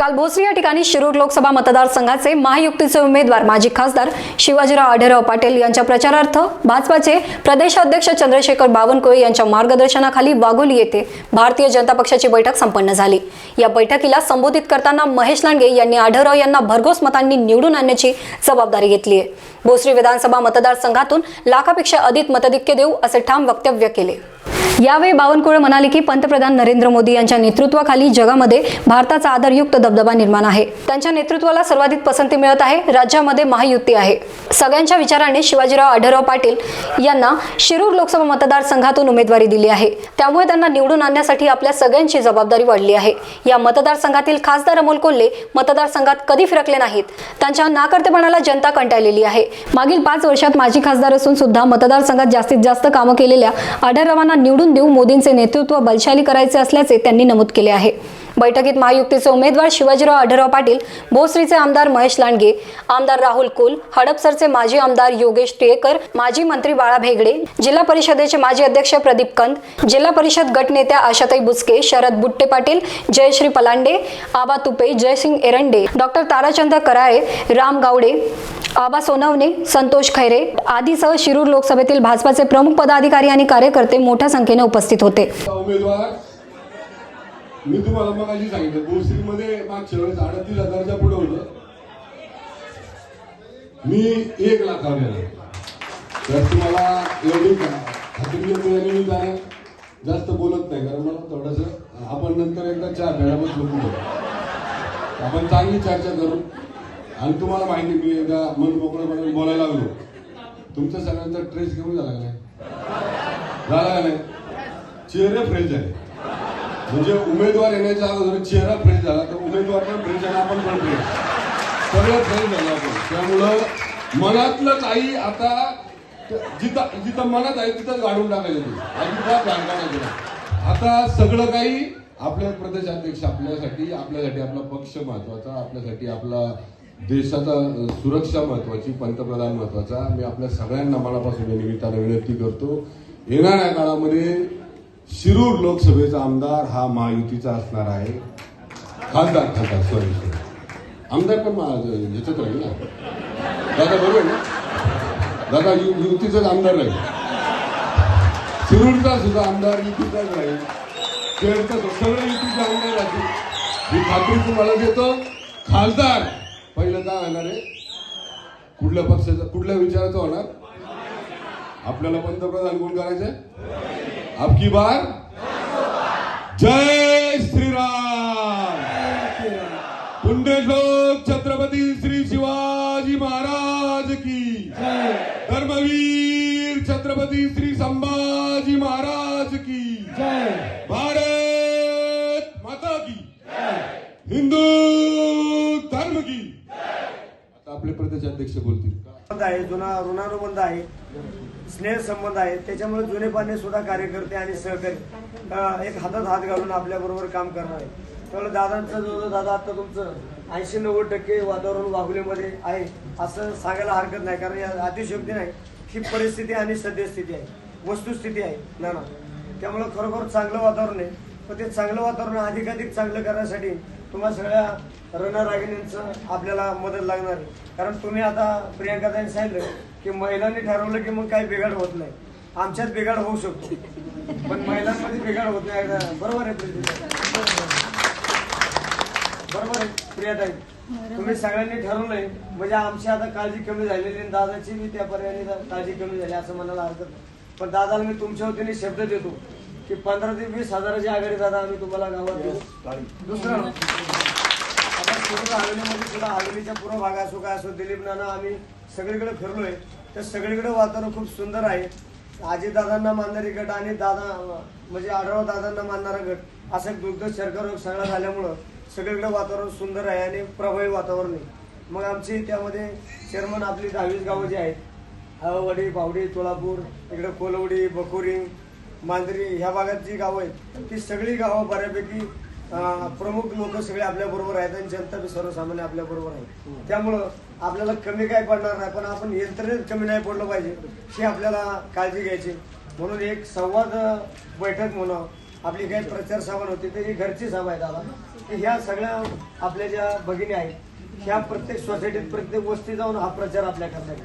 काल भोसरी या ठिकाणी शिरूर लोकसभा मतदारसंघाचे महायुक्तीचे उमेदवार माजी खासदार शिवाजीराव आढेराव पाटील यांच्या प्रचारार्थ भाजपाचे प्रदेशाध्यक्ष चंद्रशेखर बावनकुळे यांच्या मार्गदर्शनाखाली वाघोली येथे भारतीय जनता पक्षाची बैठक संपन्न झाली. या बैठकीला संबोधित करताना महेश लांडगे यांनी आढळराव यांना भरघोस मतांनी निवडून आणण्याची जबाबदारी घेतली आहे. भोसरी विधानसभा मतदारसंघातून लाखापेक्षा अधिक मतदिक्य देऊ असे ठाम वक्तव्य केले. यावेळी बावनकुळे म्हणाले की पंतप्रधान नरेंद्र मोदी यांच्या नेतृत्वाखाली जगामध्ये भारताचा आदरयुक्त दबदबा निर्माण आहे. त्यांच्या नेतृत्वाला सर्वाधिक पसंती मिळत आहे राज्यामध्ये महायुती आहे. सगळ्यांच्या विचाराने शिवाजीराव आढळराव पाटील यांना शिरूर लोकसभा मतदारसंघातून उमेदवारी दिली आहे. त्यामुळे त्यांना निवडून आणण्यासाठी आपल्या सगळ्यांची जबाबदारी वाढली आहे. या मतदारसंघातील खासदार अमोल कोल्हे मतदारसंघात कधी फिरकले नाहीत. त्यांच्या नाकर्तेपणाला जनता कंटाळलेली आहे. मागील पाच वर्षात माजी खासदार असून सुद्धा मतदारसंघात जास्तीत जास्त कामं केलेल्या आढळरावांना निवडून देऊ मोदींचे नेतृत्व बलशाली करायचे असल्याचे त्यांनी नमूद केले आहे. बैठकीत महायुक्तीचे उमेदवार शिवाजीराव आढळराव पाटील भोसरीचे आमदार महेश लांडगे आमदार राहुल कुल हडपसरचे माजी आमदार योगेश टिळेकर माजी मंत्री बाळा भेगडे जिल्हा परिषदेचे माजी अध्यक्ष प्रदीप कंद जिल्हा परिषद गटनेत्या आशाताई बुचके शरद बुट्टे पाटील जयश्री पलांडे आबा तुपे जयसिंग एरंडे डॉक्टर ताराचंद कराळे राम गावडे आबा सोनवणे संतोष खैरे आदीसह शिरूर लोकसभेतील भाजपाचे प्रमुख पदाधिकारी आणि कार्यकर्ते मोठ्या संख्येने उपस्थित होते. उमेदवार मी तुम्हाला मग अशी सांगितलं भोसरीमध्ये मागच्या वेळेस अडतीस हजारच्या पुढे होतं. मी एक लाखावर येणार तर तुम्हाला एवढी खात्री मिळाली मी जरा जास्त बोलत नाही कारण मला थोडस आपण नंतर एकदा चार भेळा बसलो आपण चांगली चर्चा करू. आणि तुम्हाला माहिती मी एकदा मन मोकळं बोलायला लागलो. तुमच्या सगळ्यांचा ट्रेस घेऊन झाला का नाही? झाला का नाही? चेहरे फ्रेश झाले म्हणजे उमेदवार येण्याच्या अगोदर चेहरा फ्रेश झाला तर उमेदवार पण फ्रेश झाला आपण पण फ्रेश सगळं फ्रेश झालं आपण. त्यामुळं मनातलं काही आता जिथं जिथं मनात आहे तिथं गाडून टाकायचं ते. अजिबात घाण आता सगळं काही आपल्या प्रदेशाध्यक्ष आपल्यासाठी आपल्यासाठी आपला पक्ष महत्त्वाचा आपल्यासाठी आपला देशाचा सुरक्षा महत्वाची पंतप्रधान महत्त्वाचा. मी आपल्या सगळ्यांना मनापासून या निमित्तानं विनंती करतो. येणाऱ्या काळामध्ये शिरूर लोकसभेचा आमदार हा महायुतीचा असणार आहे. खासदार खासदार सॉरी सॉरी आमदार पण महा- ह्याच्यात राहील ना. दादा बरोबर ना? दादा यु युतीचाच आमदार राहील. शिरूरचा सुद्धा आमदार युतीचाच राहील. केळचा सगळे युतीचे आमदार राहतील ही खात्री तुम्हाला देतो खासदार पहिल्यांदा काय होणार आहे. कुठल्या पक्षाचा कुठल्या विचाराचा होणार? आपल्याला पंतप्रधान कोण करायचंय? आपकी बार? जय श्रीराम! पुण्यश्लोक छत्रपती श्री शिवाजी महाराज की। धर्मवीर छत्रपती श्री संभाजी महाराज की। भारत माता की। हिंदू धर्म की प्रदेश अध्यक्ष बोलतील. आहे जुना ऋणानुबंध आहे स्नेह संबंध आहे त्याच्यामुळे जुने पाने सुद्धा कार्यकर्ते आणि सहकारी एक हातात हात घालून आपल्या बरोबर काम करणार आहे त्यामुळे दादांचं जो दादा आता तुमचं ऐंशी नव्वद टक्के वातावरण वाघुलीमध्ये आहे असं सांगायला हरकत नाही कारण या अतिशयोक्ती नाही ही परिस्थिती आणि सद्यस्थिती आहे वस्तुस्थिती आहे ना ना त्यामुळे खरोखर चांगलं वातावरण आहे. पण ते चांगलं वातावरण अधिकाधिक चांगलं करण्यासाठी तुम्हा सगळ्या रणरागिणींचं आपल्याला मदत लागणार आहे. कारण तुम्ही आता प्रियंकाताईंनी सांगितलं की महिलांनी ठरवलं की मग काही बिघाड होत नाही. आमच्यात बिघाड होऊ शकतो. पण महिलांमध्ये बिघाड होत नाही. बरोबर आहे? बरोबर आहे प्रियाताई तुम्ही सगळ्यांनी ठरवलंय. म्हणजे आमची आता काळजी कमी झालेली आणि दादाची मी त्या पर्यायाने काळजी कमी झाली असं म्हणायला हरकत पण दादाला मी तुमच्या वतीने शब्द देतो. की पंधरा ते वीस हजाराची आघाडी दादा आम्ही तुम्हाला गावात देऊ. दुसरं आता पूर्ण हवेलीमध्ये सुद्धा हवेलीच्या पूर्ण भाग असो काय असो दिलीप नाना आम्ही सगळीकडे फिरलोय. तर सगळीकडे वातावरण खूप सुंदर आहे. आजी दादांना मानणारी गट आणि दादा म्हणजे आढळराव दादांना मानणारा गट असा एक दुग्ध शर्करा रोग सगळा झाल्यामुळं सगळीकडे वातावरण सुंदर आहे आणि प्रभावी वातावरण आहे. मग आमची त्यामध्ये चेअरमन आपली दहावीस गावं जी आहेत. हळवडी बावडी तुळापूर इकडे कोलवडी बकुरी मांजरी ह्या भागात जी गावं आहेत ती सगळी गावं बऱ्यापैकी प्रमुख लोक सगळे आपल्या बरोबर आहेत आणि जनता बी सर्वसामान्य आपल्या बरोबर आहे. त्यामुळं आपल्याला कमी काय पडणार नाही पण आपण यंत्रणेत कमी नाही पडलं पाहिजे ही आपल्याला काळजी घ्यायची. म्हणून एक संवाद बैठक म्हणून आपली काही प्रचार सभा नव्हती तर ही घरची सभा आहे दादा. की ह्या सगळ्या आपल्या ज्या भगिनी आहेत ह्या प्रत्येक सोसायटीत प्रत्येक वस्ती जाऊन हा प्रचार आपल्या करतात.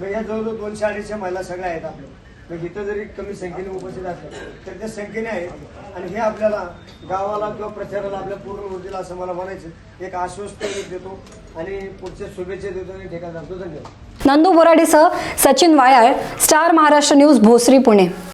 मग ह्या जवळजवळ दोनशे अडीचशे महिला सगळ्या आहेत आपल्या. मग इथं जरी कमी संख्येने उपस्थित असेल तर त्या संख्येने आहेत. आणि हे आपल्याला गावाला किंवा प्रचाराला आपल्या पूर्ण ऊर्जेला असं मला म्हणायचं एक आश्वस्त एक देतो आणि पुढच्या शुभेच्छा देतो आणि ठेका जातो. धन्यवाद. नंदू बोराडीसह सचिन वायाळ स्टार महाराष्ट्र न्यूज भोसरी पुणे.